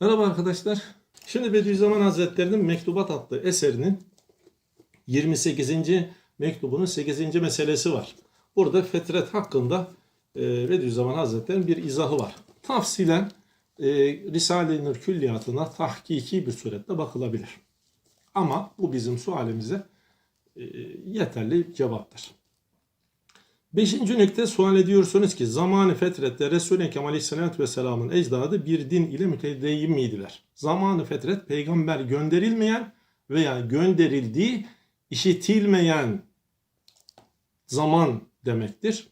Merhaba arkadaşlar. Şimdi Bediüzzaman Hazretleri'nin Mektubat adlı eserinin 28. mektubunun 8. meselesi var. Burada fetret hakkında e, Bediüzzaman Hazretleri'nin bir izahı var. Tafsilen e, Risale-i Nur külliyatına tahkiki bir surette bakılabilir. Ama bu bizim sualimize e, yeterli cevaptır. Beşinci nükte sual ediyorsunuz ki zamanı fetrette Resul-i Ekrem Aleyhisselatü Vesselam'ın ecdadı bir din ile mütedeyyin miydiler? Zamanı fetret peygamber gönderilmeyen veya gönderildiği işitilmeyen zaman demektir.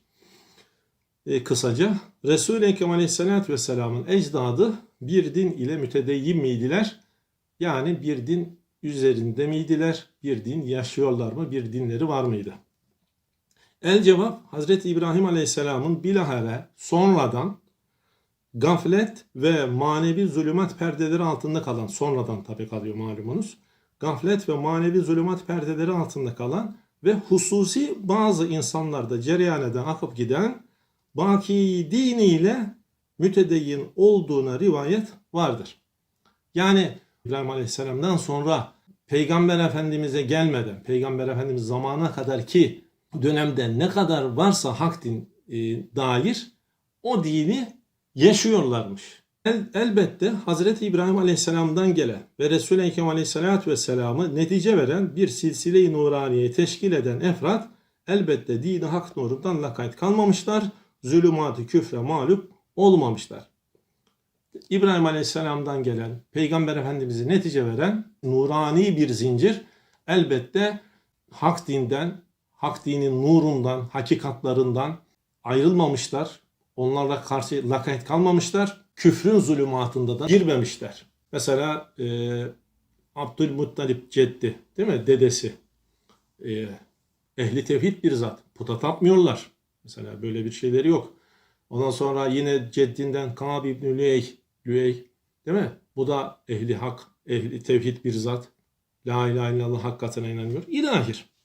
E, kısaca Resul-i Ekrem Aleyhisselatü Vesselam'ın ecdadı bir din ile mütedeyyin miydiler? Yani bir din üzerinde miydiler? Bir din yaşıyorlar mı? Bir dinleri var mıydı? El cevap Hazreti İbrahim Aleyhisselam'ın bilahare sonradan gaflet ve manevi zulümat perdeleri altında kalan sonradan tabi kalıyor malumunuz. Gaflet ve manevi zulümat perdeleri altında kalan ve hususi bazı insanlarda cereyan eden akıp giden baki diniyle mütedeyyin olduğuna rivayet vardır. Yani İbrahim Aleyhisselam'dan sonra Peygamber Efendimiz'e gelmeden, Peygamber Efendimiz zamana kadar ki dönemde ne kadar varsa hak din e, dair o dini yaşıyorlarmış. El, elbette Hazreti İbrahim Aleyhisselam'dan gelen ve Resul-i Ekrem Aleyhisselatü Vesselam'ı netice veren bir silsile-i nuraniye teşkil eden efrat elbette dini hak nurundan lakayt kalmamışlar, zulümatı küfre mağlup olmamışlar. İbrahim Aleyhisselam'dan gelen, Peygamber Efendimiz'i netice veren nurani bir zincir elbette hak dinden, hak dinin nurundan, hakikatlarından ayrılmamışlar. Onlarla karşı lakayt kalmamışlar. Küfrün zulümatında da girmemişler. Mesela e, Abdülmuttalip ceddi değil mi? Dedesi. E, ehli tevhid bir zat. Puta tapmıyorlar. Mesela böyle bir şeyleri yok. Ondan sonra yine ceddinden Kab İbni Lüey, Lüey değil mi? Bu da ehli hak, ehli tevhid bir zat. La ilahe illallah hakikatine inanıyor. İlahir.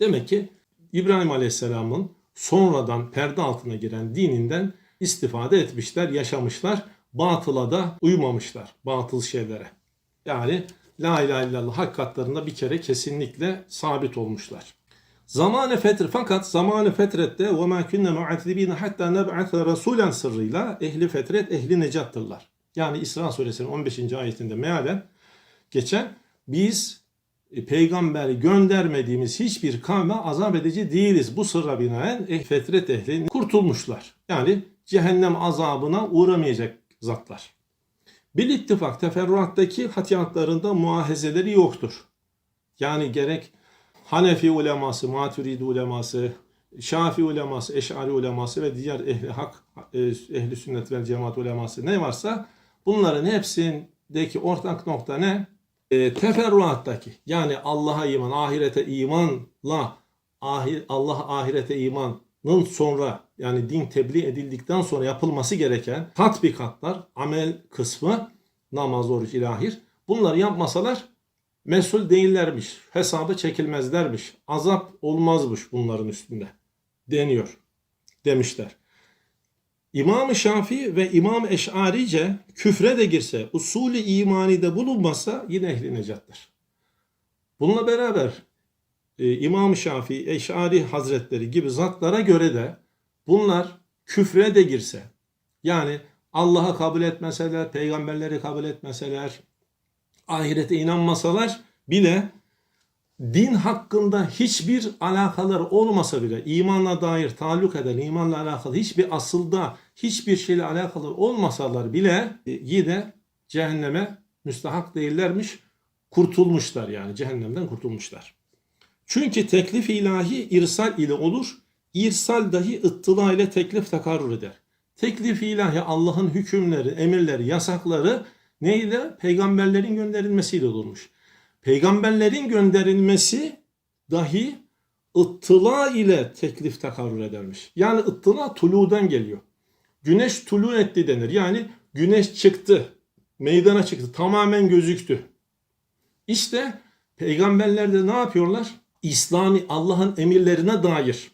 Demek ki İbrahim Aleyhisselam'ın sonradan perde altına giren dininden istifade etmişler, yaşamışlar. Batıla da uymamışlar. Batıl şeylere. Yani La ilahe illallah hakikatlarında bir kere kesinlikle sabit olmuşlar. Zamanı fetr fakat zamanı fetrette ve ma kunna mu'azzibin hatta neb'ate rasulen sırrıyla ehli fetret ehli necattırlar. Yani İsra suresinin 15. ayetinde mealen geçen biz peygamber göndermediğimiz hiçbir kavme azap edici değiliz. Bu sırra binaen eh, fetret ehli kurtulmuşlar. Yani cehennem azabına uğramayacak zatlar. Bil ittifak teferruattaki hatiyatlarında muahezeleri yoktur. Yani gerek Hanefi uleması, Maturidi uleması, Şafi uleması, Eş'ari uleması ve diğer ehli hak, e, ehli sünnet ve cemaat uleması ne varsa bunların hepsindeki ortak nokta ne? E, teferruattaki yani Allah'a iman, ahirete imanla ahir, Allah ahirete imanın sonra yani din tebliğ edildikten sonra yapılması gereken tatbikatlar, amel kısmı namaz, oruç, ilahir bunları yapmasalar mesul değillermiş. Hesabı çekilmezlermiş. Azap olmazmış bunların üstünde deniyor demişler. İmam-ı Şafii ve İmam Eş'arice küfre de girse, usulü imani de bulunmasa yine ehli necattır. Bununla beraber e, İmam-ı Şafii, Eş'ari Hazretleri gibi zatlara göre de bunlar küfre de girse, yani Allah'a kabul etmeseler, peygamberleri kabul etmeseler, ahirete inanmasalar bile din hakkında hiçbir alakaları olmasa bile imanla dair taluk eden, imanla alakalı hiçbir asılda hiçbir şeyle alakalı olmasalar bile e, yine cehenneme müstahak değillermiş. Kurtulmuşlar yani cehennemden kurtulmuşlar. Çünkü teklif ilahi irsal ile olur. İrsal dahi ıttıla ile teklif takarrur eder. Teklif ilahi Allah'ın hükümleri, emirleri, yasakları neyle? Peygamberlerin gönderilmesiyle olmuş. Peygamberlerin gönderilmesi dahi ıttıla ile teklif takarrur edermiş. Yani ıttıla tuludan geliyor. Güneş tulu etti denir. Yani güneş çıktı. Meydana çıktı. Tamamen gözüktü. İşte peygamberler de ne yapıyorlar? İslami Allah'ın emirlerine dair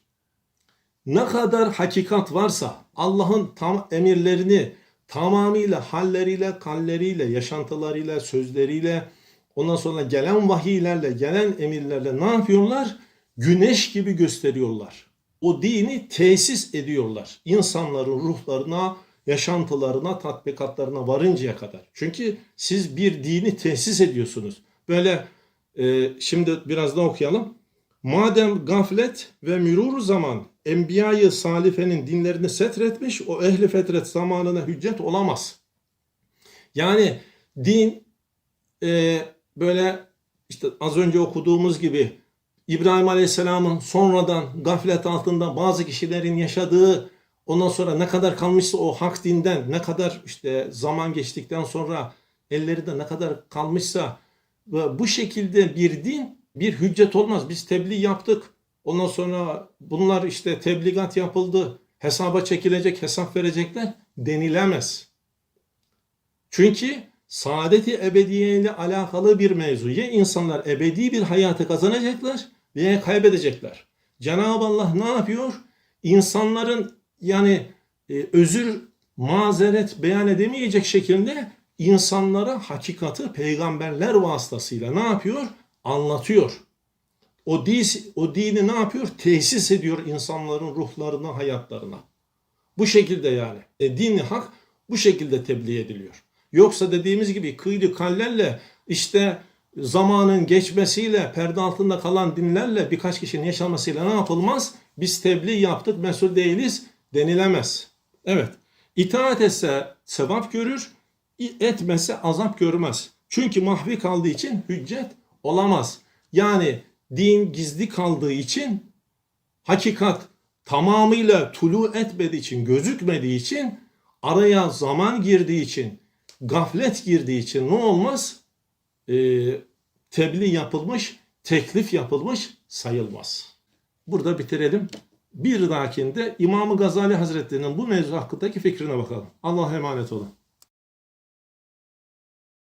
ne kadar hakikat varsa Allah'ın tam emirlerini tamamıyla halleriyle, kalleriyle, yaşantılarıyla, sözleriyle, ondan sonra gelen vahiylerle, gelen emirlerle ne yapıyorlar? Güneş gibi gösteriyorlar. O dini tesis ediyorlar. İnsanların ruhlarına, yaşantılarına, tatbikatlarına varıncaya kadar. Çünkü siz bir dini tesis ediyorsunuz. Böyle e, şimdi biraz da okuyalım. Madem gaflet ve mürur zaman enbiyayı salifenin dinlerini setretmiş o ehli fetret zamanına hüccet olamaz. Yani din e, böyle işte az önce okuduğumuz gibi İbrahim Aleyhisselam'ın sonradan gaflet altında bazı kişilerin yaşadığı ondan sonra ne kadar kalmışsa o hak dinden ne kadar işte zaman geçtikten sonra ellerinde ne kadar kalmışsa ve bu şekilde bir din bir hüccet olmaz. Biz tebliğ yaptık. Ondan sonra bunlar işte tebligat yapıldı. Hesaba çekilecek, hesap verecekler denilemez. Çünkü saadeti ebediye alakalı bir mevzu. Ya insanlar ebedi bir hayatı kazanacaklar veya kaybedecekler. Cenab-ı Allah ne yapıyor? İnsanların yani e, özür, mazeret beyan edemeyecek şekilde insanlara hakikati peygamberler vasıtasıyla ne yapıyor? Anlatıyor. O, din, o dini ne yapıyor? Tesis ediyor insanların ruhlarına, hayatlarına. Bu şekilde yani. E, dini hak bu şekilde tebliğ ediliyor. Yoksa dediğimiz gibi kıylı kallerle işte zamanın geçmesiyle perde altında kalan dinlerle birkaç kişinin yaşamasıyla ne yapılmaz? Biz tebliğ yaptık mesul değiliz denilemez. Evet. İtaat etse sevap görür, etmese azap görmez. Çünkü mahvi kaldığı için hüccet olamaz. Yani din gizli kaldığı için hakikat tamamıyla tulu etmediği için, gözükmediği için araya zaman girdiği için, gaflet girdiği için ne olmaz? Ee, tebliğ yapılmış, teklif yapılmış sayılmaz. Burada bitirelim. Bir dahakinde İmam-ı Gazali Hazretleri'nin bu mevzu hakkındaki fikrine bakalım. Allah'a emanet olun.